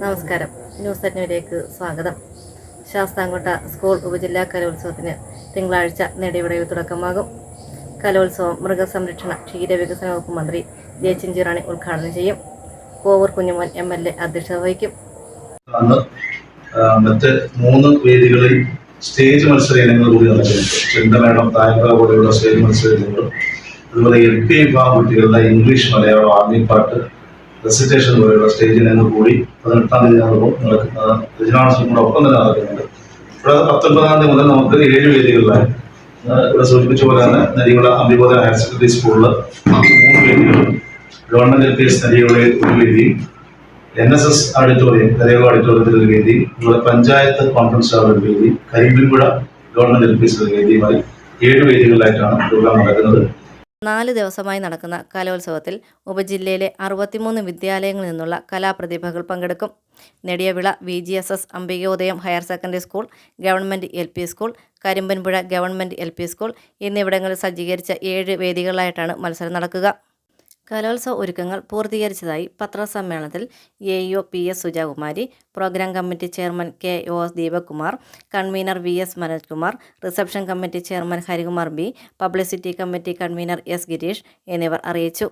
നമസ്കാരം. ന്യൂസ് അറ്റ്നുവിലേക്ക് സ്വാഗതം. ശാസ്താംകോട്ട സ്കൂൾ ഉപജില്ലാ കലോത്സവത്തിന് തിങ്കളാഴ്ച നെടിവിടയിൽ തുടക്കമാകും. കലോത്സവം മൃഗസംരക്ഷണ ക്ഷീരവികസന വകുപ്പ് മന്ത്രി ജയച്ചിൻ റാണി ഉദ്ഘാടനം ചെയ്യും. Kovoor Kunjumon M L A അധ്യക്ഷത വഹിക്കും. മറ്റ് മൂന്ന് വേദികളിൽ സ്റ്റേജ് മത്സര ഇനങ്ങൾ കൂടി നടക്കുന്നുണ്ട്. ചെണ്ടമേളം തായമ്പ പോലെയുള്ള സ്റ്റേജ് മത്സര ഇനങ്ങളും അതുപോലെ എൽ പി വിഭാഗം കുട്ടികളുടെ ഇംഗ്ലീഷ് മലയാളം ആർമിപ്പാട്ട് റെസിറ്റേഷൻ പോലെയുള്ള സ്റ്റേജിൽ നിന്ന് കൂടി പതിനെട്ടാം തീയതി നടക്കും നടക്കുന്ന കൂടെ ഒപ്പം തന്നെ നടക്കുന്നുണ്ട്. ഇവിടെ പത്തൊൻപതാം തീയതി മുതൽ നമുക്ക് ഏഴ് വേദികളിലായി. ഇവിടെ സൂചിപ്പിച്ച പോലെ തന്നെ നരികുള അഭിബോധന ഹയർ സെക്കൻഡറി സ്കൂളിൽ മൂന്ന് വേദികളും ഗവൺമെന്റ് എൽ പി എസ് നരികുളയിൽ ഒരു വേദി എൻ എസ് എസ് ഓഡിറ്റോറിയം കരയോഗ ഓഡിറ്റോറിയത്തിൽ ഒരു വേദി നമ്മുടെ പഞ്ചായത്ത് കോൺഫറൻസ് ഹാളിൽ ഒരു വേദി Karimpinpuzha government L P S വേദിയുമായി ഏഴ് വേദികളിലായിട്ടാണ് പ്രോഗ്രാം നടക്കുന്നത്. നാല് ദിവസമായി നടക്കുന്ന കലോത്സവത്തിൽ ഉപജില്ലയിലെ അറുപത്തിമൂന്ന് വിദ്യാലയങ്ങളിൽ നിന്നുള്ള കലാപ്രതിഭകൾ പങ്കെടുക്കും. Nediyavila V G S S Ambikodayam higher secondary school government L P school Karimpanpuzha government L P school എന്നിവിടങ്ങളിൽ സജ്ജീകരിച്ച ഏഴ് വേദികളിലായിട്ടാണ് മത്സരം നടക്കുക. കലോത്സവ ഒരുക്കങ്ങൾ പൂർത്തീകരിച്ചതായി പത്രസമ്മേളനത്തിൽ A E P S Sujakumari programme committee chairman K O Deepakumar convener V S Manojkumar reception committee chairman Harikumar B publicity committee convener S Girish എന്നിവർ അറിയിച്ചു.